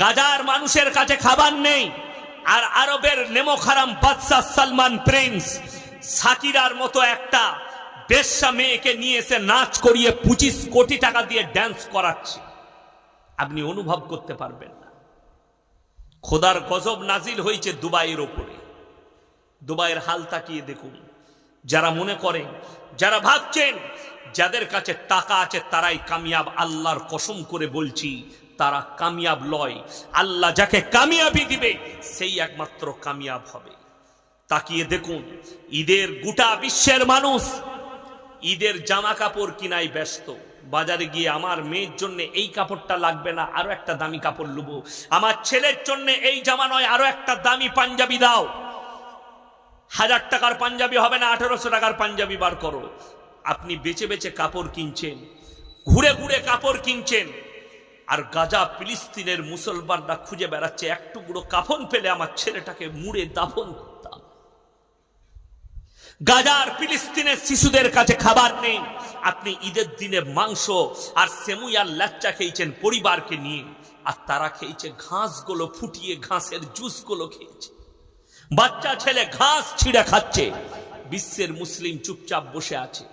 গাজার মানুষের কাছে খাবার নেই, আর আরবের নেমোখারাম বাদশাহ সালমান প্রিন্স সাকিরার মতো একটা বেশ্যা মেয়েকে নিয়ে এসে নাচ করিয়ে পঁচিশ কোটি টাকা দিয়ে ড্যান্স করাচ্ছে। আপনি অনুভব করতে পারবেন না। খোদার গজব নাজিল হয়েছে দুবাইয়ের ওপরে। দুবাইয়ের হাল তাকিয়ে দেখুন। যারা মনে করেন যারা ভাবছেন, যাদের কাছে টাকা আছে তারাই কামিয়াব আল্লাহর কসম করে বলছি তারা কামিয়াব লয়। আল্লাহ যাকে কামিয়াবি দিবে, সেই একমাত্র কামিয়াব হবে। তাকিয়ে দেখুন, ঈদের গোটা বিশ্বের মানুষ ঈদের জামা কাপড় কিনাই ব্যস্ত। বাজারে গিয়ে আমার মেয়ের জন্য এই কাপড়টা লাগবে না, আরও একটা দামি কাপড় লুবো। আমার ছেলের জন্য এই জামা নয়, আরও একটা দামি পাঞ্জাবি দাও। হাজার টাকার পাঞ্জাবি হবে না, আঠেরোশো টাকার পাঞ্জাবি বার করো। আপনি বেচে বেচে কাপড় কিনছেন, ঘুরে ঘুরে কাপড় কিনছেন। আর গাজা ফিলিস্তিনের মুসলমানরা খুঁজে বেড়াচ্ছে, এক টুকরো কাফন পেলে আমার ছেলেটাকে মুড়ে দাফন করতাম। গাজার ফিলিস্তিনের শিশুদের কাছে খাবার নেই। আপনি ঈদের দিনে মাংস আর সেমুই আর ল্যাচ্চা খেয়েছেন পরিবারকে নিয়ে, আর তারা খেয়েছে ঘাসগুলো ফুটিয়ে, ঘাসের জুসগুলো খেয়েছে। বাচ্চা ছেলে ঘাস ছিঁড়ে খাচ্ছে। বিশ্বের মুসলিম চুপচাপ বসে আছে।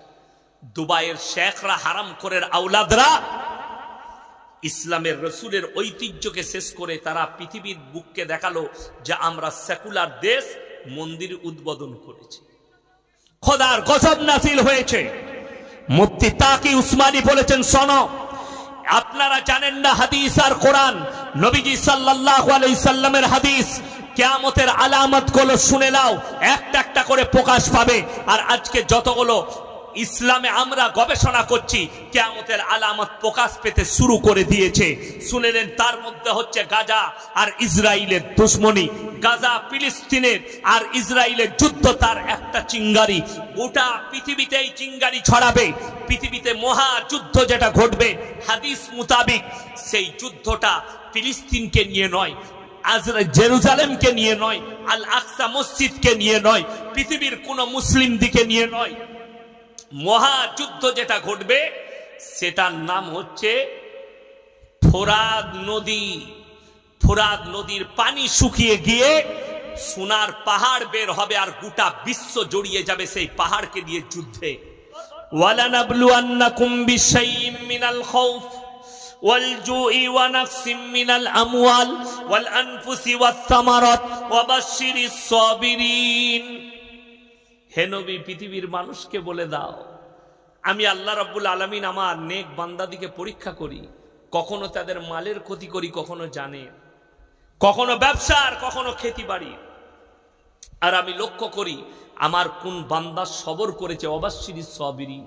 দুবাইয়ের শেখরা হারাম করের আউলাদরা ইসলামের রসুলের ঐতিহ্যকে শেষ করে তারা পৃথিবীর বুককে দেখাল যে আমরা সেকুলার দেশ, মন্দির উদ্বোধন করেছি। খোদার গজব নাসিল হয়েছে। মুফতি তাকি উসমানী বলেছেন, শোন, আপনারা জানেন না হাদিস আর কোরআন? নবীজি সাল্লাল্লাহু আলাইহি সাল্লামের হাদিস, কেয়ামতের আলামতগুলো শুনে নাও, একটা একটা করে প্রকাশ পাবে। আর আজকে যতগুলো ইসলামে আমরা গবেষণা করছি, কেয়ামতের আলামত প্রকাশ পেতে শুরু করে দিয়েছে। শুনে নেন তার মধ্যে হচ্ছে গাজা আর ইসরায়েলের দুশ্মনী। গাজা, ফিলিস্তিনের আর ইসরায়েলের যুদ্ধ, তার একটা চিঙ্গারি। গোটা পৃথিবীতেই চিঙ্গারি ছড়াবে। পৃথিবীতে মহা যুদ্ধ যেটা ঘটবে, হাদিস মুতাবিক সেই যুদ্ধটা ফিলিস্তিনকে নিয়ে নয় জেরুজালেমকে নিয়ে নয়, আল আকসা মসজিদকে নিয়ে নয়, পৃথিবীর কোন মুসলিম দিকে নিয়ে নয়। মহাযুদ্ধ যেটা ঘটবে সেটার নাম হচ্ছে ফোরাদ নদী ফোরাদ নদীর পানি শুকিয়ে গিয়ে সোনার পাহাড় বের হবে আর গোটা বিশ্ব জড়িয়ে যাবে সেই পাহাড়কে দিয়ে যুদ্ধে ওয়ালানাবলুয়ান্নাকুম বিশাইইম মিনাল খাউফ والجوع ونقص من الأموال والأنفس والثمرات وبشر الصابرين হে নবী, পৃথিবীর মানুষকে বলে দাও, আমি আল্লাহ রাব্বুল আলামিন আমার নেক বান্দাদিকে পরীক্ষা করি। কখনো তাদের মালের ক্ষতি করি, কখনো জানে। কখনো ব্যবসার, কখনো খেতি বাড়ি আর আমি লক্ষ্য করি, আমার কোন বান্দা সবর করেছে অবাশ্বিনী সবিরি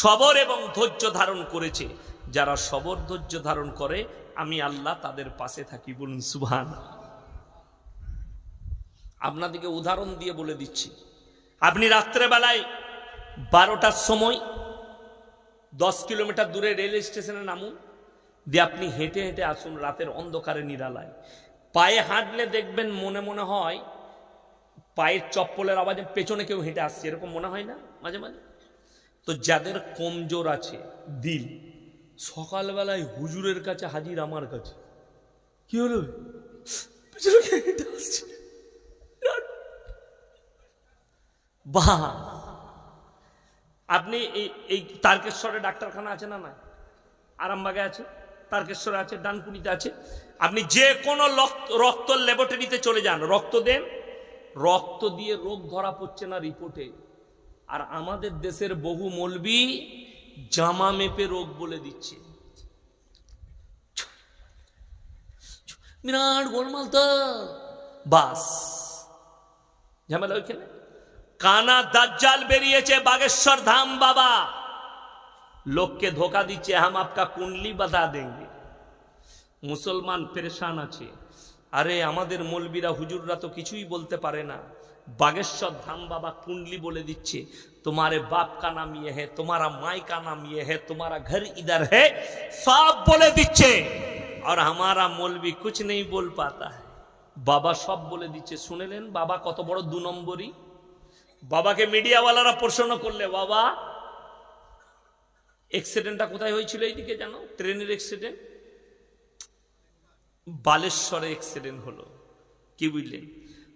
সবর এবং ধৈর্য ধারণ করেছে। যারা সবর, ধৈর্য ধারণ করে, আমি আল্লাহ তাদের পাশে থাকি বলুন সুবহান আপনাদেরকে উদাহরণ দিয়ে বলে দিচ্ছি। আপনি রাত্রেবেলায় বারোটার সময় দশ কিলোমিটার দূরে রেল স্টেশনে নামুন, দিয়ে আপনি হেঁটে হেঁটে আসুন রাতের অন্ধকারে নিরালায়। পায়ে হাঁটলে দেখবেন মনে মনে হয় পায়ের চপ্পলের আওয়াজে পেছনে কেউ হেঁটে আসছে, এরকম মনে হয় না? মাঝে মাঝে? তো যাদের কমজোর আছে, দিল, সকালবেলায় হুজুরের কাছে হাজির আমার কাছে। কি হলো? পেছনে হেঁটে আসছে বাহ। আপনি এই এই তারকেশ্বরে ডাক্তারখানা আছে না না আরামবাগে আছে, তারকেশ্বরে আছে, ডানকুনিতে আছে। আপনি যে কোনো রক্ত ল্যাবরেটরিতে চলে যান। রক্ত দেন, রক্ত দিয়ে রোগ ধরা পড়ছে না রিপোর্টে। আর আমাদের দেশের বহু মলবি জামা মেপে রোগ বলে দিচ্ছে। বিরাট গোলমাল তো। বাস। ঝামেলা ওইখানে? কানা দাজ্জাল বেরিয়েছে বাগেশ্বর ধাম, বাবা। লোককে ধোকা দিচ্ছে হাম আপকা কুন্ডলি বাধা দেঙ্গে। মুসলমান পেরেশান আছে। আরে, আমাদের মলবিরা, হুজুররা তো কিছুই বলতে পারে না। বাগেশ্বর ধাম বাবা কুন্ডলি বলে দিচ্ছে, তোমারে বাপ কা নাম ইয়ে হে তোমারা মাই কা নাম ইয়ে হে তোমারা ঘর ইধার হে সব বলে দিচ্ছে, আর আমারা মলবি কুছ নেই বল পাতা। বাবা সব বলে দিচ্ছে শুনেলেন বাবা কত বড় দু নম্বরই। বাবাকে মিডিয়াওয়ালারা প্রশ্ন করলে বাবা অ্যাক্সিডেন্টটা কোথায় হয়েছিল এইদিকে জানো ট্রেনের অ্যাক্সিডেন্ট बालेश्वर एक्सीडेंट হলো কি বুঝলেন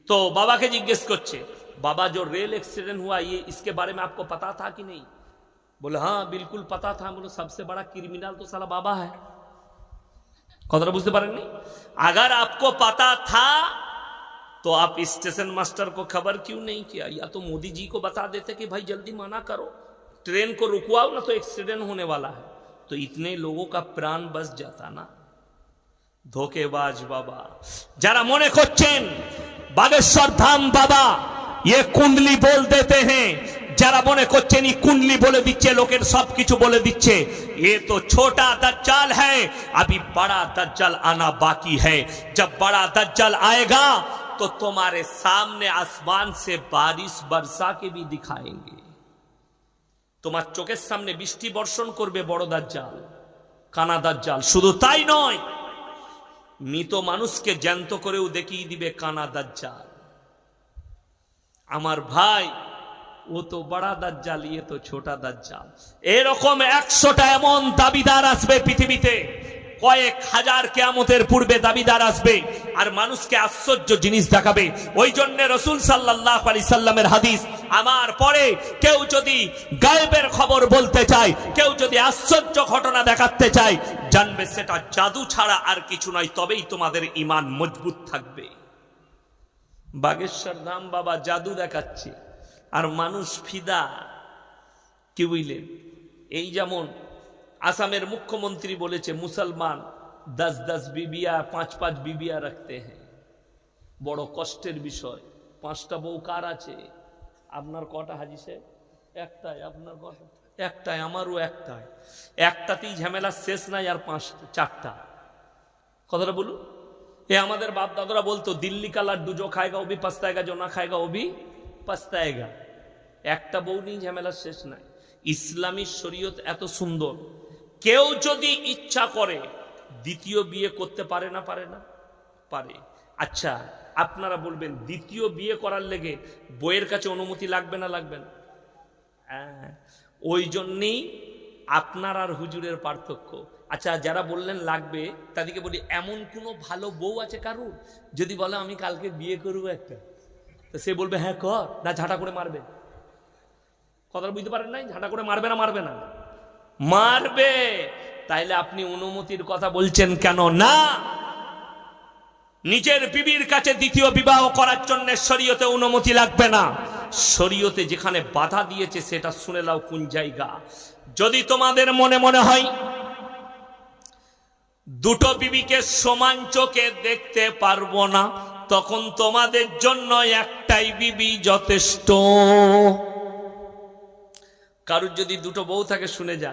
तो बाबा के जिज्ञेस করছে बाबा जो रेल एक्सीडेंट हुआ ये इसके बारे में आपको पता था कि नहीं बोले हाँ बिल्कुल पता था बोलो सबसे बड़ा क्रिमिनल तो साला बाबा है কথাটা বুঝতে পারেননি अगर आपको पता था तो आप स्टेशन मास्टर को खबर क्यों नहीं किया या तो मोदी जी को बता देते कि भाई जल्दी मना करो ट्रेन को रुकवाओ ना तो एक्सीडेंट होने वाला है तो इतने लोगों का प्राण बच जाता ना ধোকেবাজ বাবা যারা মনে করছেন বাগেশ্বর ধাম বাবা ये কুণ্ডলি বল देते हैं যারা মনে করছেন এই কুণ্ডলি বলে দিচ্ছে লোকের সবকিছু বলে দিচ্ছে ये तो छोटा दज्जाल है अभी बड़ा दज्जाल आना बाकी है जब बड़ा दज्जाल आएगा तो तुम्हारे सामने आसमान से बारिश बरसा के भी दिखाएंगे তোমার চোখের সামনে বৃষ্টি বর্ষণ করবে বড় দাজ্জাল কানা দাজ্জাল শুধু তাই নয় মৃত মানুষকে জ্যান্ত করেও দেখিয়ে দিবে কানা দাজ্জাল আমার ভাই ও তো বড়া দাজ্জাল ইয়ে তো ছোটা দাজ্জাল এরকম একশোটা এমন দাবিদার আসবে পৃথিবীতে কয়েক হাজার কেয়ামতের পূর্বে দাবিদার আসবে আর মানুষকে আশ্চর্য জিনিস দেখাবে। ওই জন্য রসুল সাল্লাহ আলি সাল্লামের হাদিস, আমার পরে কেউ যদি গায়েবের খবর বলতে চায়, কেউ যদি আশ্চর্য ঘটনা দেখাতে চায়, জানবে সেটা জাদু ছাড়া আর কিছু নয়, তবেই তোমাদের ইমান মজবুত থাকবে। বাগেশ্বর ধাম বাবা জাদু দেখাচ্ছে। আর মানুষ ফিদা, কি বুঝলেন? এই যেমন আসামের মুখ্যমন্ত্রী বলেছে, মুসলমান দশ দশ বিবিয়া, পাঁচ পাঁচ বিবিয়া রাখতে হ্যাঁ। বড় কষ্টের বিষয়। পাঁচটা বউ কার আছে? আপনার কটা হাজি সাহেব? একটাই, আপনার কটা? একটাই, আমারও একটাই। একটাতেই ঝামেলা শেষ নাই আর পাঁচ চারটা। কথাটা বলুন। এ আমাদের বাপ দাদরা বলতো, দিল্লি কালার দুজো খায়গা অবি পাস্তায়গা জোনা খায়গা অবি পাস্তায়গা একটা বউ নিয়ে ঝামেলার শেষ নাই। ইসলামী শরীয়ত এত সুন্দর। কেউ যদি ইচ্ছা করে দ্বিতীয় বিয়ে করতে পারে না পারে না? পারে। আচ্ছা আপনারা বলবেন দ্বিতীয় বিয়ে করার লেগে বইয়ের কাছে অনুমতি লাগবে না লাগবে না? হ্যাঁ, ওই জন্যেই আপনার আর হুজুরের পার্থক্য। আচ্ছা যারা বললেন লাগবে তাদেরকে বলি এমন কোনো ভালো বউ আছে কারুর? যদি বলে আমি কালকে বিয়ে করব একটা। তো সে বলবে হ্যাঁ কর। না ঝাঁটা করে মারবে। কথাটা বুঝতে পারেন নাই? ঝাঁটা করে মারবে না মারবে না? মারবে। তাইলে আপনি অনুমতির কথা বলছেন কেন? না। নিজের বিবির কাছে দ্বিতীয় বিবাহ করার জন্য শরীয়তে অনুমতি লাগবে না। শরীয়তে যেখানে বাধা দিয়েছে, সেটা শুনে লাও কোন জায়গা। যদি তোমাদের মনে মনে হয়, দুটো বিবিকে সমান চোখে দেখতে পারব না, তখন তোমাদের জন্য একটাই বিবি যথেষ্ট। কারুর যদি দুটো বউ থাকে, শুনে যা।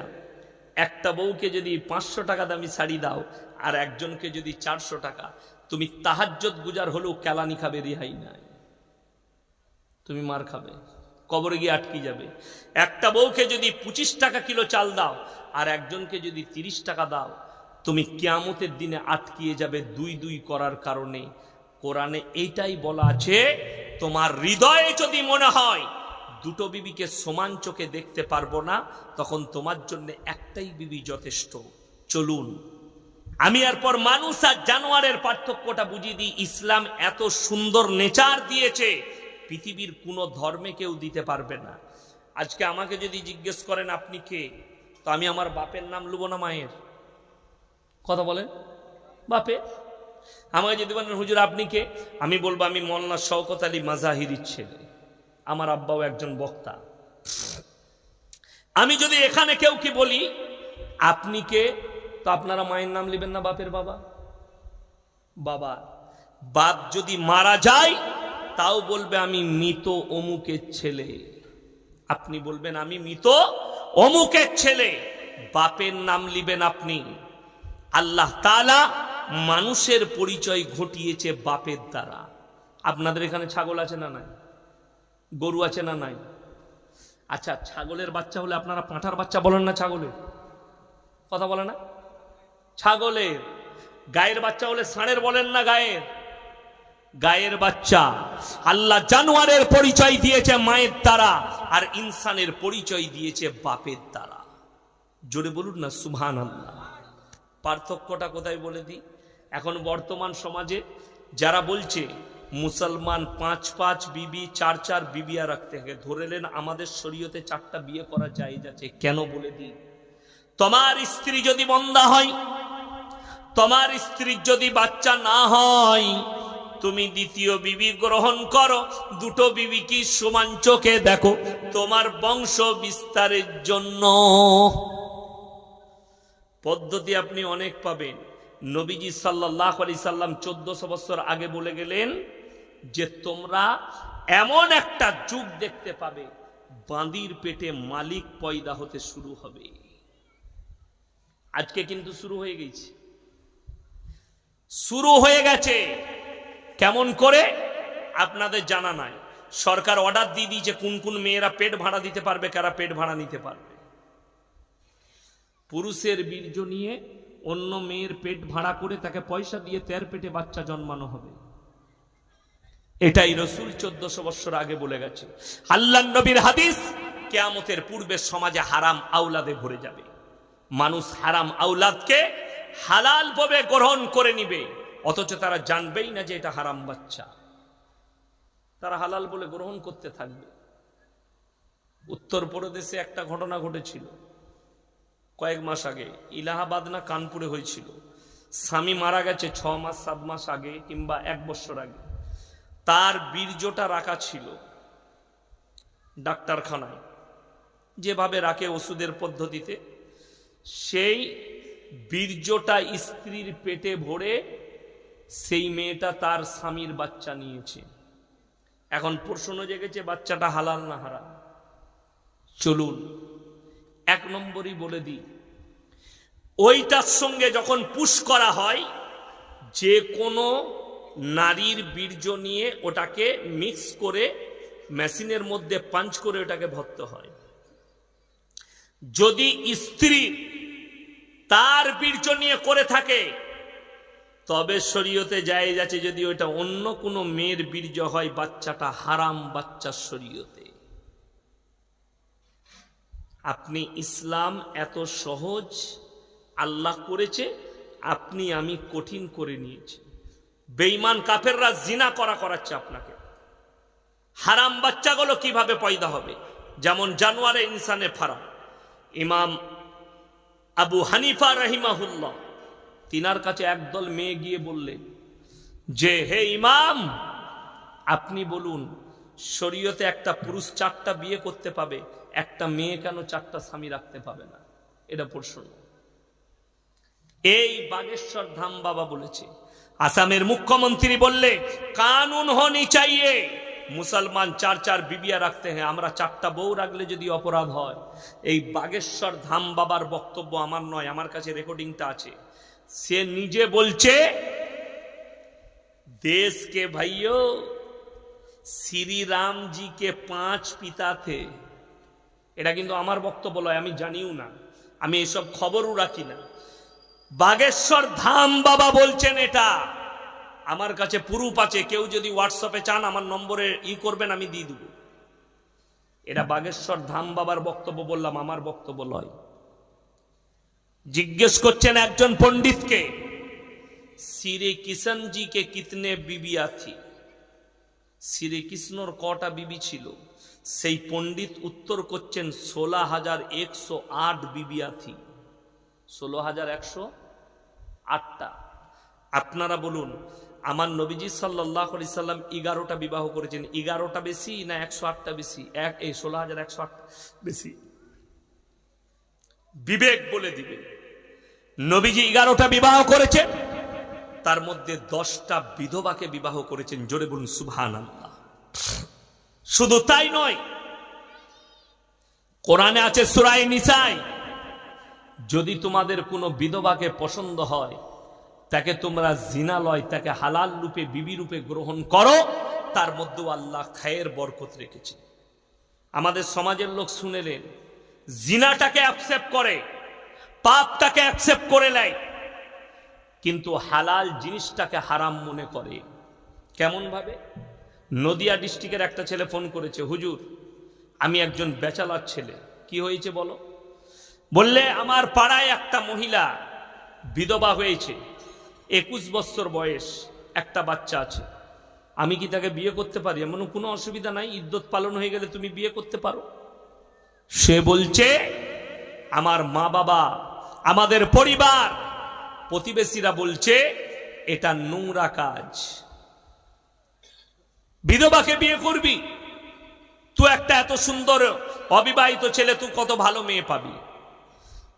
একটা বউকে যদি পাঁচশো টাকা দামি শাড়ি দাও, আর একজনকে যদি চারশো টাকা, তুমি তাহাজ্জত গুজার হলেও কেলানি খাবে, রেহাই নাই। তুমি মার খাবে, কবরে গিয়ে আটকে যাবে। একটা বউকে যদি পঁচিশ টাকা কিলো চাল দাও, আর একজনকে যদি তিরিশ টাকা দাও, তুমি কিয়ামতের দিনে আটকিয়ে যাবে দুই দুই করার কারণে। কোরআনে এইটাই বলা আছে, তোমার হৃদয়ে যদি মনে হয় দুটো বিবিকে সমান চোখে দেখতে পারব না, তখন তোমার জন্য একটাই বিবি যথেষ্ট। চলুন। আমি এরপর মানুষ আর জানোয়ারের পার্থক্যটা বুঝিয়ে দিই। ইসলাম এত সুন্দর নেচার দিয়েছে, পৃথিবীর কোনো ধর্মে কেউ দিতে পারবে না। আজকে আমাকে যদি জিজ্ঞেস করেন, আপনি কে? তো আমি আমার বাপের নাম লুবো না মায়ের। কথা বলেন। বাপে। আমাকে যদি বলেন, হুজুর, আপনি কে? আমি বলব, আমি মল্লা শওকত আলী মাজাহিরির ছেলে। আমার আব্বাও একজন বক্তা। আমি যদি এখানে কেউ কি বলি, আপনি কে? তো আপনারা মায়ের নাম নেবেন না বাপের বাবা? বাবা, বাপ যদি মারা যায়, তাও বলবে আমি মৃত অমুকের ছেলে। আপনি বলবেন, আমি মৃত অমুকের ছেলে। বাপের নাম লিবেন আপনি। আল্লাহ তালা মানুষের পরিচয় ঘটিয়েছে বাপের দ্বারা। আপনাদের এখানে ছাগল আছে না নাই? গরু আছে না নাই? আচ্ছা ছাগলের বাচ্চা হলে আপনারা পাঁঠার বাচ্চা বলেন না ছাগলের কথা বলে না? ছাগলের গায়ের বাচ্চা হলে ষাঁড়ের বলেন না গায়ের? গায়ের বাচ্চা। আল্লাহ জানোয়ারের পরিচয় দিয়েছে মায়ের দ্বারা, আর ইনসানের পরিচয় দিয়েছে বাপের দ্বারা। জোরে বলুন না সুবহান আল্লাহ পার্থক্যটা কোথায় বলে দিই? এখন বর্তমান সমাজে যারা বলছে মুসলমান পাঁচ পাঁচ বিবি, চার চার বিবিয়া রাখতে হবে। ধরেলেন আমাদের শরীয়তে চারটা বিয়ে করা যায় যাচ্ছে কেন বলে দিই? তোমার স্ত্রী যদি বন্ধা হয়, তোমার স্ত্রীর যদি বাচ্চা না হয়, তুমি দ্বিতীয় বিবি গ্রহণ করো। দুটো বিবি কি সমান চোখে দেখো? তোমার বংশ বিস্তারের জন্য। পদ্ধতি আপনি অনেক পাবেন। নবীজি সাল্লাহ আলি সাল্লাম চোদ্দশো বছর আগে বলে গেলেন যে তোমরা এমন একটা যুগ দেখতে পাবে, বাঁদির পেটে মালিক পয়দা হতে শুরু হবে। আজকে কিন্তু শুরু হয়ে গেছে। শুরু হয়ে গেছে। কেমন করে? আপনাদের জানা নাই। সরকার অর্ডার দিয়ে দিয়েছে, কোন কোন মেয়েরা পেট ভাড়া দিতে পারবে, কারা পেট ভাড়া নিতে পারবে। পুরুষের বীর্য নিয়ে অন্য মেয়ের পেট ভাড়া করে তাকে পয়সা দিয়ে তের পেটে বাচ্চা জন্মানো হবে। এটাই রসুল চোদ্দশো বৎসর আগে বলে গেছে। আল্লাহ নবীর হাদিস, কেয়ামতের পূর্বে সমাজে হারাম আউলাদে ভরে যাবে। মানুষ হারাম আউলাদকে হালাল ভাবে গ্রহণ করে নিবে, অথচ তারা জানবেই না যে এটা হারাম বাচ্চা। তারা হালাল বলে গ্রহণ করতে থাকবে। উত্তরপ্রদেশে একটা ঘটনা ঘটেছিল। কয়েক মাস আগে ইলাহাবাদ না কানপুরে হয়েছিল। স্বামী মারা গেছে ছ মাস, সাত মাস আগে কিংবা এক বছর আগে। তার বীর্যটা রাখা ছিল ডাক্তারখানায়। যেভাবে রাখে ওষুধের পদ্ধতিতে, সেই বীর্যটা স্ত্রীর পেটে ভরে সেই মেয়েটা তার স্বামীর বাচ্চা নিয়েছে। এখন প্রশ্ন জেগেছে, বাচ্চাটা হালাল না হারাম? চলুন, এক নম্বরই বলে দিই, ওইটার সঙ্গে যখন পুশ করা হয়, যে কোনো নারীর বীর্য নিয়ে ওটাকে মিক্স করে মেশিনের মধ্যে পাঞ্চ করে ওটাকে ভরতে হয়। যদি স্ত্রী তার বীর্য নিয়ে করে থাকে, তবে শরীয়তে যায় যাচ্ছে যদি ওটা অন্য কোনো মেয়ের বীর্য হয়, বাচ্চাটা হারাম বাচ্চার শরীয়তে। আপনি ইসলাম এত সহজ, আল্লাহ করেছে, আপনি আমি কঠিন করে নিয়েছি। বেইমান কাফেররা জিনা করা করাচ্ছে আপনাকে। হারাম বাচ্চাগুলো কীভাবে পয়দা হবে? যেমন জানোয়ারে ইনসানে ফারাম ইমাম আবু হানিফা রহিমাহুল্লাহ, তিনার কাছে একদল মেয়ে গিয়ে বললেন, যে হে ইমাম, আপনি বলুন, শরীয়তে একটা পুরুষ চারটা বিয়ে করতে পাবে, একটা মেয়ে কেন চারটা স্বামী রাখতে পাবে না? এটা প্রশ্ন। এই বাগেশ্বর ধাম বাবা বলেছে আসামের মুখ্যমন্ত্রী বললে কানুন হনি চাইয়ে মুসলমান চার চার বিবিয়া রাখতে হ্যাঁ আমরা চারটা বউ রাখলে যদি অপরাধ হয় এই বাগেশ্বর ধাম বাবার বক্তব্য আমার নয় আমার কাছে রেকর্ডিংটা আছে সে নিজে বলছে देश के भाइयों শ্রী রাম জি কে পাঁচ পিতা থে এটা কিন্তু আমার বক্তব্য নয় আমি জানিও না আমি এসব খবরও রাখি না বাগেশ্বর ধাম বাবা বলছেন এটা। আমার কাছে প্রুফ আছে, কেউ যদি হোয়াটসঅ্যাপে চান আমার নম্বরে ই করবেন, আমি দিয়ে দেব। এটা বাগেশ্বর ধাম বাবার বক্তব্য বললাম, আমার বক্তব্য নয়। জিজ্ঞেস করছেন একজন পণ্ডিতকে, শ্রী কিষণ জি কে কিতনে বিবিয়া থি শ্রী কৃষ্ণর কটা বিবি ছিল? সেই পণ্ডিত উত্তর করছেন, ষোলো হাজার একশো আট বিবিয়া থি ষোলো হাজার একশো আটটা। আপনারা বলুন, আমার নবীজি সাল্লাহ আলি সাল্লাম এগারোটা বিবাহ করেছেন। এগারোটা বেশি না একশো আটটা বেশি? এক, এই ষোলো হাজার একশো আট বেশি। বিবেক বলে দিবে। নবীজি এগারোটা বিবাহ করেছেন, তার মধ্যে দশটা বিধবাকে বিবাহ করেছেন। জোরে বলুন আল্লাহ শুধু তাই নয়, কোরআনে আছে সুরাই নিসাই যদি তোমাদের কোনো বিধবাকে পছন্দ হয়, তাকে তোমরা জিনালয়, তাকে হালাল রূপে, বিবি রূপে গ্রহণ করো, তার মধ্যেও আল্লাহ খায়ের বরকত রেখেছে আমাদের সমাজের লোক শুনেলেন, জিনাটাকে অ্যাকসেপ্ট করে, পাপটাকে অ্যাকসেপ্ট করে নেয়। কিন্তু হালাল জিনিসটাকে হারাম মনে করে। কেমন ভাবে নদিয়া ডিস্ট্রিক্টের একটা ছেলে ফোন করেছে, হুজুর, আমি একজন বেচালার ছেলে। কি হয়েছে বলো? বললে, আমার পাড়ায় একটা মহিলা বিধবা হয়েছে, একুশ বছর বয়স, একটা বাচ্চা আছে। আমি কি তাকে বিয়ে করতে পারি? এমন কোনো অসুবিধা নাই, ইদ্যত পালন হয়ে গেলে তুমি বিয়ে করতে পারো। সে বলছে, আমার মা বাবা আমাদের পরিবার। প্রতিবেশীরা বলছে, এটা নোংরা কাজ। বিধবাকে বিয়ে করবি, তুই একটা এত সুন্দর, অবিবাহিত ছেলে, তুই কত ভালো মেয়ে পাবি?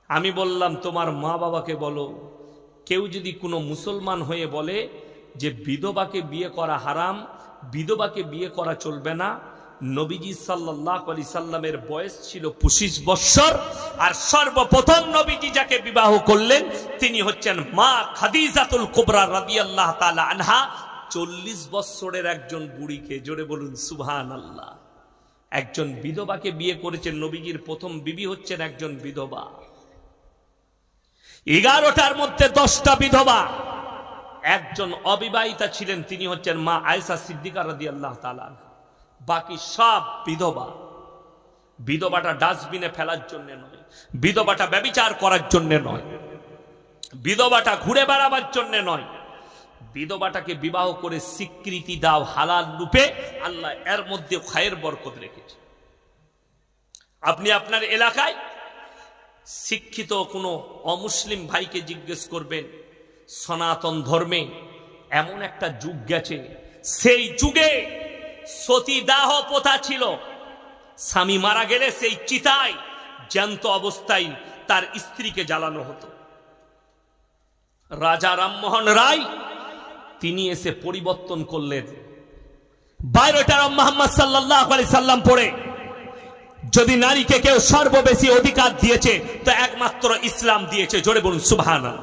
আমি বললাম, তোমার মা বাবাকে বলো। কেউ যদি কোনো মুসলমান হয়ে বলে যে বিধবাকে বিয়ে করা হারাম, বিধবাকে বিয়ে করা চলবে না, নবীজি সাল্লাহ আলি সাল্লামের বয়স ছিল পঁচিশ বৎসর, আর সর্বপ্রথম নবীজি যাকে বিবাহ করলেন, তিনি হচ্ছেন মা খাদিজাতুল কুবরা রাদিয়াল্লাহ তাআলা আনহা। চল্লিশ বৎসরের একজন বুড়িকে, জোরে বলুন সুবহান আল্লাহ একজন বিধবাকে বিয়ে করেছেন নবীজির প্রথম বিবি হচ্ছেন একজন বিধবা। এগারোটার মধ্যে দশটা বিধবা। একজন অবিবাহিতা ছিলেন, তিনি হচ্ছেন মা আয়সা সিদ্দিকা রাদি আল্লাহ তালা বাকি সব বিধবা। বিধবাটা ডাস্টবিনে ফেলার জন্য নয়, বিধবাটা ব্যবিচার করার জন্য নয়, বিধবাটা ঘুরে বেড়াবার জন্য নয়। বিধবাটাকে বিবাহ করে স্বীকৃতি দাও হালাল রূপে, আল্লাহ এর মধ্যে খায়ের বরকত রেখেছে। আপনি আপনার এলাকায় শিক্ষিত কোনো অমুসলিম ভাইকে জিজ্ঞেস করবেন, সনাতন ধর্মে এমন একটা যুগ গেছে, সেই যুগে সতীদাহ প্রথা ছিল। স্বামী মারা গেলে সেই চিতায় জ্যান্ত অবস্থায় তার স্ত্রীকে জ্বালানো হতো। রাজা রামমোহন রায়, তিনি এসে পরিবর্তন করলেন। বায়োটার মোহাম্মদ সাল্লাহ আলি সাল্লাম পড়ে যদি নারীকে কেউ সর্ববেশি অধিকার দিয়েছে, তো একমাত্র ইসলাম দিয়েছে। জোরে বলুন সুবহান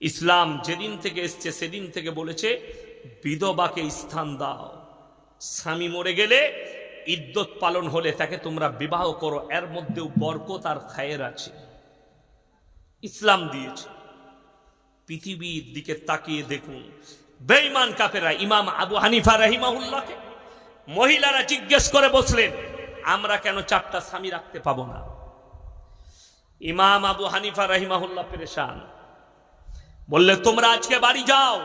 ইসলাম যেদিন থেকে এসছে, সেদিন থেকে বলেছে, বিধবাকে স্থান দাও। স্বামী মরে গেলে ইদ্যত পালন হলে তাকে তোমরা বিবাহ করো, এর মধ্যেও বরকত আর খায়ের আছে। ইসলাম দিয়েছে। পৃথিবীর দিকে তাকিয়ে দেখুন। বেঈমান কাপেরা ইমাম আবু হানিফা রাহিমাহুল্লাহকে মহিলারা জিজ্ঞেস করে বসলেন, আমরা কেন চারটা স্বামী রাখতে পাবো না? ইমাম আবু হানিফা রাহিমাহুল্লাহ পেরেশান বললে, তোমরা আজকে বাড়ি যাও,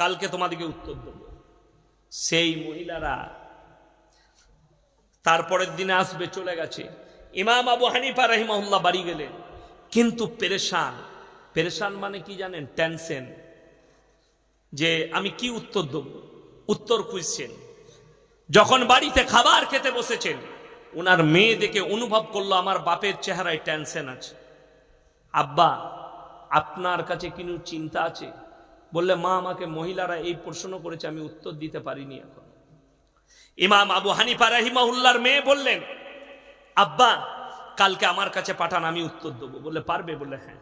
কালকে তোমাদেরকে উত্তর দেব। সেই মহিলারা তারপরের দিনে আসবে, চলে গেছে। ইমাম আবু হানিফা রাহিমাহুল্লাহ বাড়ি গেলেন, কিন্তু পেরেশান পেরেশান মানে কি জানেন? টেনশন যে আমি কি উত্তর দেব? উত্তর খুঁজছেন। যখন বাড়িতে খাবার খেতে বসেছেন ওনার মেয়ে দেখে অনুভব করল আমার বাপের চেহারায় টেনশন আছে। আব্বা, আপনার কাছে কিনু চিন্তা আছে? বললে, মা আমাকে মহিলারা এই প্রশ্ন করেছে, আমি উত্তর দিতে পারিনি এখন। ইমাম আবু হানিফা রাহিমাহুল্লার মেয়ে বললেন, আব্বা, কালকে আমার কাছে পাঠান, আমি উত্তর দেবো। বললে, পারবে? বলে হ্যাঁ।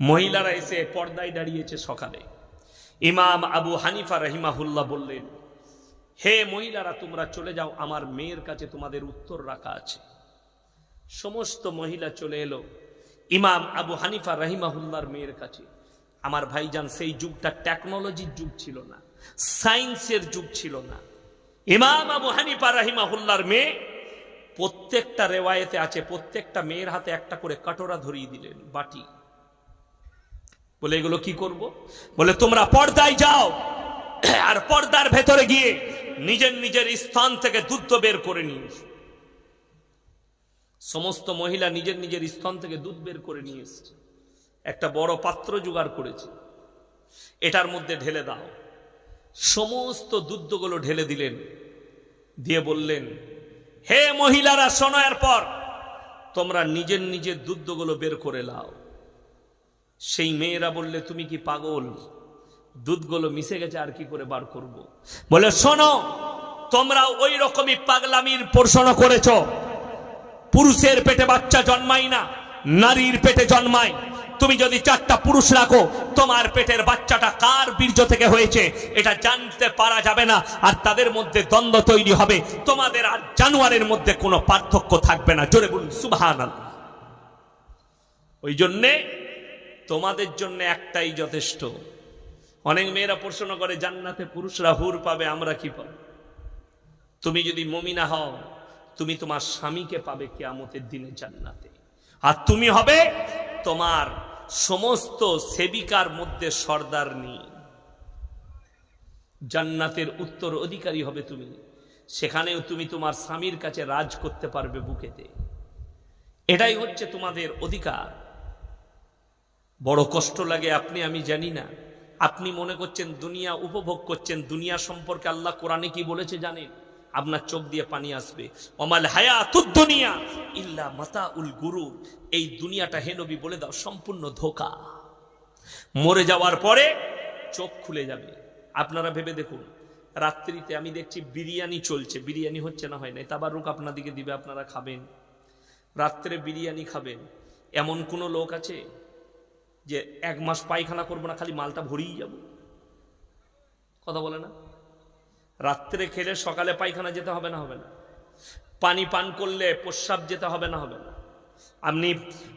মহিলারা এসে পর্দায় দাঁড়িয়েছে সকালে। ইমাম আবু হানিফা রহিমাহুল্লাহ বললেন হে মহিলারা, তোমরা চলে যাও, আমার মেয়ের কাছে তোমাদের উত্তর রাখা আছে। সমস্ত মহিলা চলে এলো, ইমাম আবু হানিফা রহিমাহুল্লার মেয়ের কাছে। আমার ভাইজান, সেই যুগটা টেকনোলজির যুগ ছিল না, সায়েন্সের যুগ ছিল না। ইমাম আবু হানিফা রহিমাহুল্লার মেয়ে প্রত্যেকটা রেওয়ায়েতে আছে, প্রত্যেকটা মেয়ের হাতে একটা করে কাটোরা ধরিয়ে দিলেন, বাটি। বলে, এগুলো কি করব? বলে, তোমরা পর্দায় যাও আর পর্দার ভেতরে গিয়ে নিজের নিজের স্থান থেকে দুধ বের করে নিয়ে। সমস্ত মহিলা নিজের নিজের স্থান থেকে দুধ বের করে নিয়ে এসছে। একটা বড় পাত্র জোগাড় করেছে। এটার মধ্যে ঢেলে দাও। সমস্ত দুধগুলো ঢেলে দিলেন। দিয়ে বললেন, হে মহিলারা শোনার পর তোমরা নিজের নিজের দুধগুলো বের করে লাও। সেই মেয়েরা বললে, তুমি কি পাগল? দুধগুলো মিশে গেছে, আর কি করে বার করব। বলে, শোনো তোমরা ওই রকমই পাগলামির পোষণ করেছ। পুরুষের পেটে বাচ্চা জন্মায় না, নারীর পেটে জন্মায়। তুমি যদি চারটা পুরুষ রাখো, তোমার পেটের বাচ্চাটা কার বীর্য থেকে হয়েছে, এটা জানতে পারা যাবে না। আর তাদের মধ্যে দ্বন্দ্ব তৈরি হবে। তোমাদের আর জানুয়ারের মধ্যে কোনো পার্থক্য থাকবে না। জোরে বলুন সুবাহান ওই জন্যে তোমাদের জন্য একটাই যথেষ্ট। অনেক মেয়েরা প্রশ্ন করে, জান্নাতে পুরুষরা হুর পাবে, আমরা কি পাবো? তুমি যদি মমিনা হও, তুমি তোমার স্বামীকে পাবে কেয়ামতের দিনে জান্নাতে। আর তুমি হবে তোমার সমস্ত সেবিকার মধ্যে সর্দার নি জান্নাতের উত্তর অধিকারী হবে তুমি। সেখানেও তুমি তোমার স্বামীর কাছে রাজ করতে পারবে বুকেতে। এটাই হচ্ছে তোমাদের অধিকার। বড় কষ্ট লাগে, আপনি, আমি জানি না। আপনি মনে করছেন দুনিয়া উপভোগ করছেন, দুনিয়া সম্পর্কে আল্লাহ কোরআনে কি বলেছে জানেন? আপনার চোখ দিয়ে পানি আসবে। অমাল হায়াতুদ দুনিয়া ইল্লা মাতা উল গুরু এই দুনিয়াটা হে নবী বলে দাও, সম্পূর্ণ ধোকা। মরে যাওয়ার পরে চোখ খুলে যাবে। আপনারা ভেবে দেখুন, রাত্রিতে আমি দেখছি বিরিয়ানি চলছে। বিরিয়ানি হচ্ছে না, হয় নাই। না তাবারুক আপনাদিকে দিবে, আপনারা খাবেন। রাত্রে বিরিয়ানি খাবেন। এমন কোনো লোক আছে? যে এক মাস পায়খানা করব না, খালি মালটা ভরিয়ে যাব। কথা বলে না? রাত্রে খেলে সকালে পায়খানা যেতে হবে না হবে না। পানি পান করলে প্রস্রাব যেতে হবে না হবে না। আপনি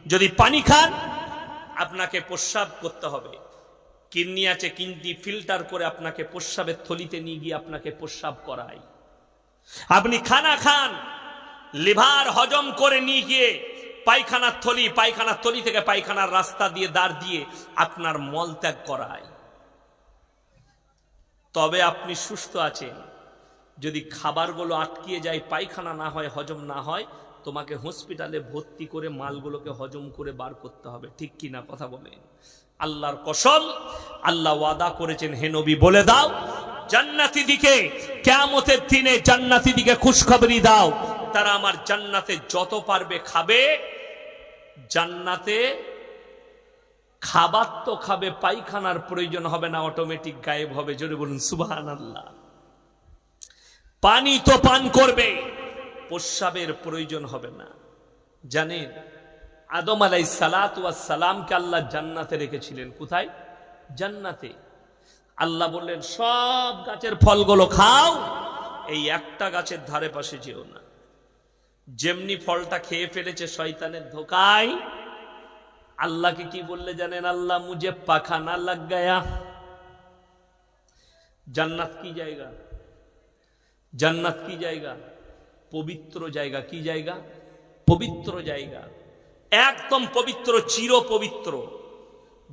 যদি পানি খান, আপনাকে প্রস্রাব করতে হবে। কিডনি আছে, কিডনি ফিল্টার করে আপনাকে প্রস্রাবের থলিতে নিয়ে গিয়ে আপনাকে প্রস্রাব করায় আপনি খানা খান, লিভার হজম করে নিয়ে গিয়ে পায়খানার থলি পায়খানার থলি থেকে পায়খানার রাস্তা দিয়ে দাঁড় দিয়ে আপনার মল ত্যাগ করায়। তবে আপনি সুস্থ আছেন। যদি খাবারগুলো আটকিয়ে যায়, পায়খানা না হয়, হজম না হয়, তোমাকে হসপিটালে ভর্তি করে মালগুলোকে হজম করে বার করতে হবে। ঠিক কি না কথা বলেন? আল্লাহর কসম, আল্লাহ ওয়াদা করেছেন, হে নবী, বলে দাও, জান্নাতি দিকে, কেয়ামতের দিনে জান্নাতি দিকে খুশখবরি দাও। তারা আমার জান্নাতে যত পারবে খাবে। জান্নাতে খাবার তো খাবে, পায়খানার প্রয়োজন হবে না অটোমেটিক গায়েব হবে। জোরে বলুন সুবাহান আল্লাহ পানি তো পান করবে, প্রস্রাবের প্রয়োজন হবে না। জানেন, আদম আলাই সালাত সালামকে আল্লাহ জান্নাতে রেখেছিলেন। কোথায়? জান্নাতে। আল্লাহ বললেন, সব গাছের ফলগুলো খাও, এই একটা গাছের ধারে পাশে যেও না। যেমনি ফলটা খেয়ে ফেলেছে শয়তানের ধোকায়, আল্লাহকে কি বললে জানেন? আল্লাহ মুঝে পাখানা লাগ গয়া জান্নাত কি জায়গা? জান্নাত কি জায়গা? পবিত্র জায়গা কি জায়গা? পবিত্র জায়গা। একদম পবিত্র চির পবিত্র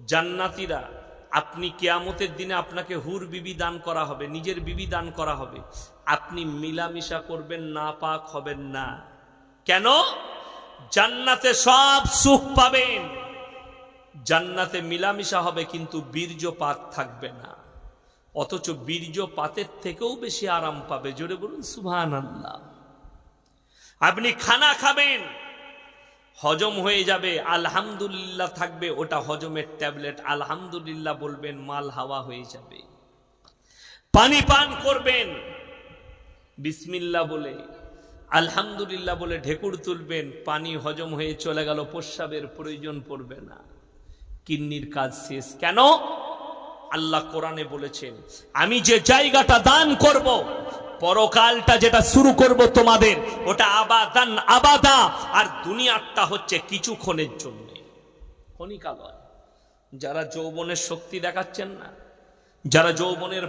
জান্নাতিরা, আপনি কেয়ামতের দিনে আপনাকে হুর বিবি দান করা হবে, নিজের বিবি দান করা হবে। আপনি মিলামিশা করবেন না পাক হবেন না। কেন? জান্নাতে সব সুখ পাবেন। জান্নাতে মিলামিশা হবে কিন্তু বীর্যপাত থাকবে না। অথচ বীর্যপাতের থেকেও বেশি আরাম পাবে। জোরে বলুন সুভান আল্লাহ আপনি খানা খাবেন, হজম হয়ে যাবে, আলহামদুলিল্লাহ থাকবে, ওটা হজমের ট্যাবলেট। আলহামদুলিল্লাহ বলবেন, মাল হাওয়া হয়ে যাবে। পানি পান করবেন। বিসমিল্লা বলে। আলহামদুলিল্লাহ বলে ঢেকুর তুলবেন, পানি হজম হয়ে চলে গেল, প্রস্রাবের প্রয়োজন পড়বে না। কিডনির কাজ শেষ। কেন? আল্লাহ কোরআনে বলেছেন, আমি যে জায়গাটা দান করব, পরকালটা যেটা শুরু করব তোমাদের, ওটা আবাদান আবাদা, আর দুনিয়াটা হচ্ছে কিছুক্ষণের জন্য। ক্ষণিকালয়। যারা যৌবনের শক্তি দেখাচ্ছেন না, যারা যৌবনের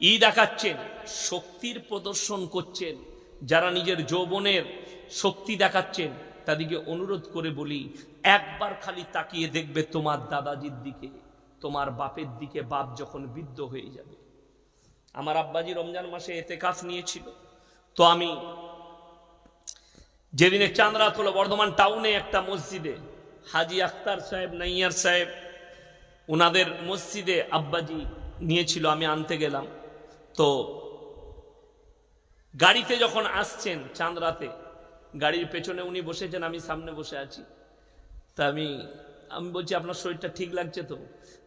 ই দেখাচ্ছেন, শক্তির প্রদর্শন করছেন যারা নিজের যৌবনের শক্তি দেখাচ্ছেন, তাদেরকে অনুরোধ করে বলি, একবার খালি তাকিয়ে দেখবে তোমার দাদাজির দিকে, তোমার বাপের দিকে বাপ যখন বৃদ্ধ হয়ে যাবে। আমার আব্বাজি রমজান মাসে এতে কাজ নিয়েছিল। তো আমি যেদিনে চাঁদরাত হলো, বর্ধমান টাউনে একটা মসজিদে, হাজি আখতার সাহেব, নাইয়ার সাহেব, ওনাদের মসজিদে আব্বাজি নিয়েছিল, আমি আনতে গেলাম। তো গাড়িতে যখন আসছেন চাঁদ রাতে, গাড়ির পেছনে উনি বসেছেন, আমি সামনে বসে আছি। তা আমি আমি বলছি, আপনার শরীরটা ঠিক লাগছে তো?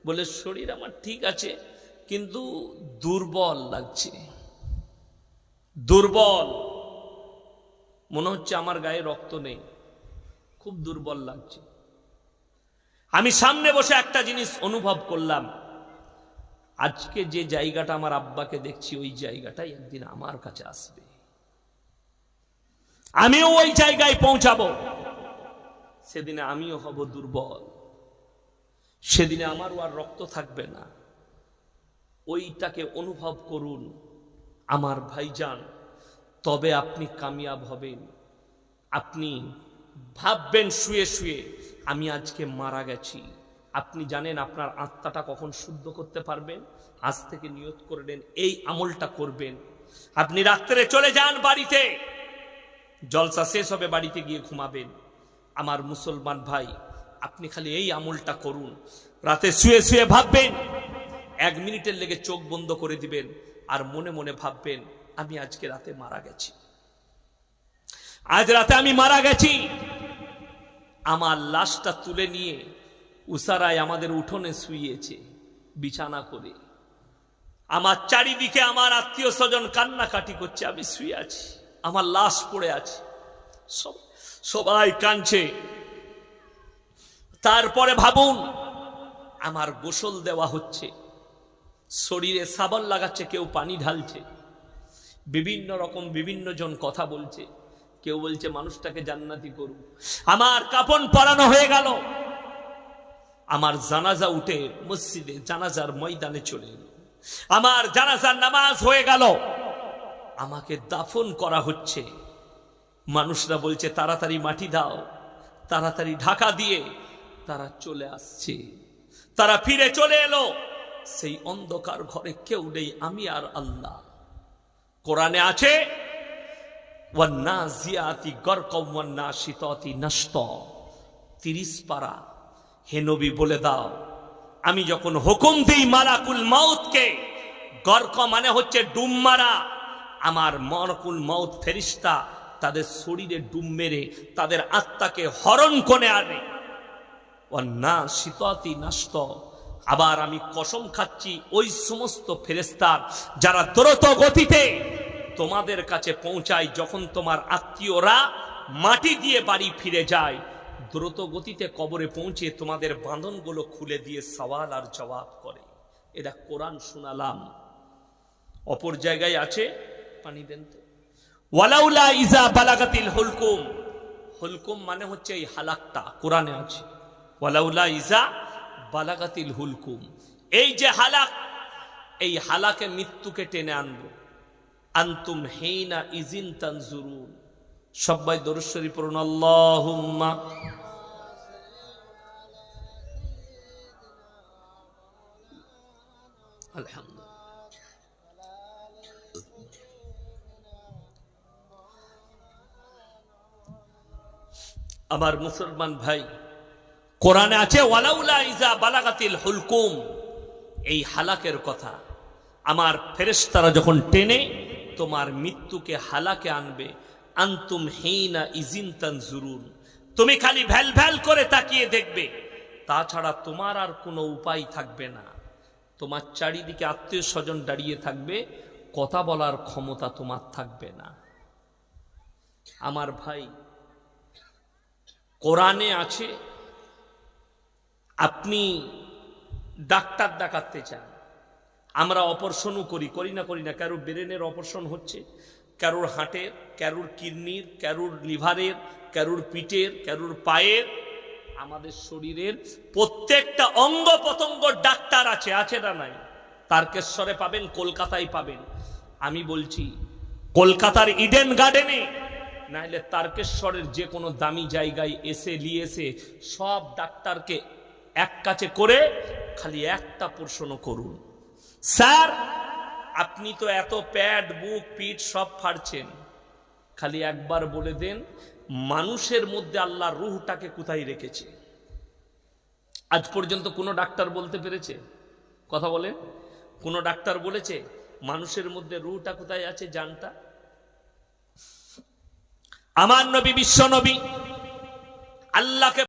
বলে, শরীর আমার ঠিক আছে, কিন্তু দুর্বল লাগছে। দুর্বল। মনে হচ্ছে আমার গায়ে রক্ত নেই। খুব দুর্বল লাগছে। আমি সামনে বসে একটা জিনিস অনুভব করলাম। আজকে যে জায়গাটা আমার আব্বাকে দেখছি, ওই জায়গাটাই একদিন আমার কাছে আসবে। আমিও ওই জায়গায় পৌঁছাবো। সেদিনে আমিও হব দুর্বল। সেদিনে আমারও আর রক্ত থাকবে না। ওইটাকে অনুভব করুন, আমার ভাইজান, তবে আপনি কামিয়াব হবেন। আপনি ভাববেন শুয়ে শুয়ে, আমি আজকে মারা গেছি। আপনি জানেন আপনার আত্মাটা কখন শুদ্ধ করতে পারবেন? আজ থেকে নিয়ত করে নেন, এই আমলটা করবেন। আপনি রাত্রে চলে যান বাড়িতে। জলসা শেষ হবে বাড়িতে গিয়ে ঘুমাবেন। আমার মুসলমান ভাই, আপনি খালি এই আমলটা করুন। রাতে শুয়ে শুয়ে ভাববেন, এক মিনিটের লেগে চোখ বন্ধ করে দিবেন আর মনে মনে ভাববেন, আমি আজকে রাতে মারা গেছি। আজ রাতে আমি মারা গেছি। আমার লাশটা তুলে নিয়ে উসারায় আমাদের উঠোনে শুইয়েছে, বিছানা করে। আমার চারিদিকে আমার আত্মীয় স্বজন কান্নাকাটি করছে, আমি শুয়ে আছি, আমার লাশ পড়ে আছে। সব, সবাই কাঁদছে। তারপরে ভাবুন, আমার গোসল দেওয়া হচ্ছে। শরীরে সাবান লাগাচ্ছে, কেউ পানি ঢালছে। বিভিন্ন রকম বিভিন্ন জন কথা বলছে। কেউ বলছে, মানুষটাকে জান্নাতি করুন আমার কাপন পরানো হয়ে গেল। আমার জানাজা উঠে মসজিদে, জানাজার ময়দানে চলে এলো। আমার জানাজার নামাজ হয়ে গেল। আমাকে দাফন করা হচ্ছে। মানুষরা বলছে, তাড়াতাড়ি মাটি দাও, তাড়াতাড়ি ঢাকা দিয়ে তারা চলে আসছে। তারা ফিরে চলে এলো। সেই অন্ধকার ঘরে কেউ নেই, আমি আর আল্লাহ। কোরআনে আছে ওয়ান্নাজিয়াতি গরকম ওয়ান্নাশিতাতি নষ্ট তিরিশ পারা হে নবী, বলে দাও, আমি যখন হুকুম দিই মালাকুল মাউতকে, গর্ক মানে হচ্ছে ডুম মারা। আমার মরকুল মাউত ফেরিস্তা তাদের শরীরে ডুম মেরে, তাদের আত্মাকে হরণ করে আনে। না শীতাতি নষ্ট আবার আমি কসম খাচ্ছি ওই সমস্ত ফেরেস্তার যারা দ্রুত গতিতে তোমাদের কাছে পৌঁছায়, যখন তোমার আত্মীয়রা মাটি দিয়ে বাড়ি ফিরে যায় দ্রুত গতিতে কবরে পৌঁছে তোমাদের বাঁধনগুলো খুলে দিয়ে সওয়াল আর জবাব করে। এটা কোরআন শোনালাম। অপর জায়গায় আছে, পানি দেন তো। ওয়ালাউলা ইজা বালাগাতিল হুলকুম। হুলকুম মানে হচ্ছে এই হালাকটা, কোরআনে আছে। ওয়ালাউলা ইজা বালাগাতিল হুলকুম। এই যে হালাক, এই হালাকে মৃত্যুকে টেনে আনব। আন্তুম হেইনা ইজিন তানজুরুন। সবাই দরশ্বরী পড়ুন, আল্লাহুম্মা। আমার মুসলমান ভাই, কোরআনে আছে, ওয়ালাউলা হুলকুম। এই হালাকের কথা। আমার ফেরেশতারা যখন টেনে, তোমার মৃত্যুকে হালাকে আনবে আন্তুম হেইনা ইজিন তানজুরুন। তুমি খালি ভ্যাল ভ্যাল করে তাকিয়ে দেখবে। তাছাড়া তোমার আর কোনো উপায় থাকবে না। তোমার চারিদিকে আত্মীয় স্বজন দাঁড়িয়ে থাকবে। কথা বলার ক্ষমতা তোমার থাকবে না। আমার ভাই, কোরআনে আছে, আপনি ডাক্তার দেখাতে চান। আমরা অপারেশনও করি করি না করি না। কারও ব্রেনের অপারেশন হচ্ছে কারোর হার্টের কারোর কিডনির কারোর লিভারের কারোর পিঠের কারোর পায়ের, আমাদের শরীরের প্রত্যেকটা অঙ্গ প্রত্যঙ্গ ডাক্তার আছে আছে না নাই? তারকেশ্বরে পাবেন, কলকাতায় পাবেন। আমি বলছি, কলকাতার ইডেন গার্ডেনে নাহলে তারকেশ্বরের যে কোনো দামি জায়গায় এসে লিয়েছে সব ডাক্তারকে এক কাছে করে খালি একটা প্রশ্ন করুন। স্যার আপনি তো এত প্যাড বুক, পিঠ সব ফাড়ছেন। খালি একবার বলে দেন, মানুষের মধ্যে আল্লাহ রুহটাকে কোথায় রেখেছে? আজ পর্যন্ত কোনো ডাক্তার বলতে পেরেছে? কথা বলেন। কোনো ডাক্তার বলেছে মানুষের মধ্যে রুহটা কোথায় আছে জানটা? আমার নবী বিশ্ব নবী আল্লাহকে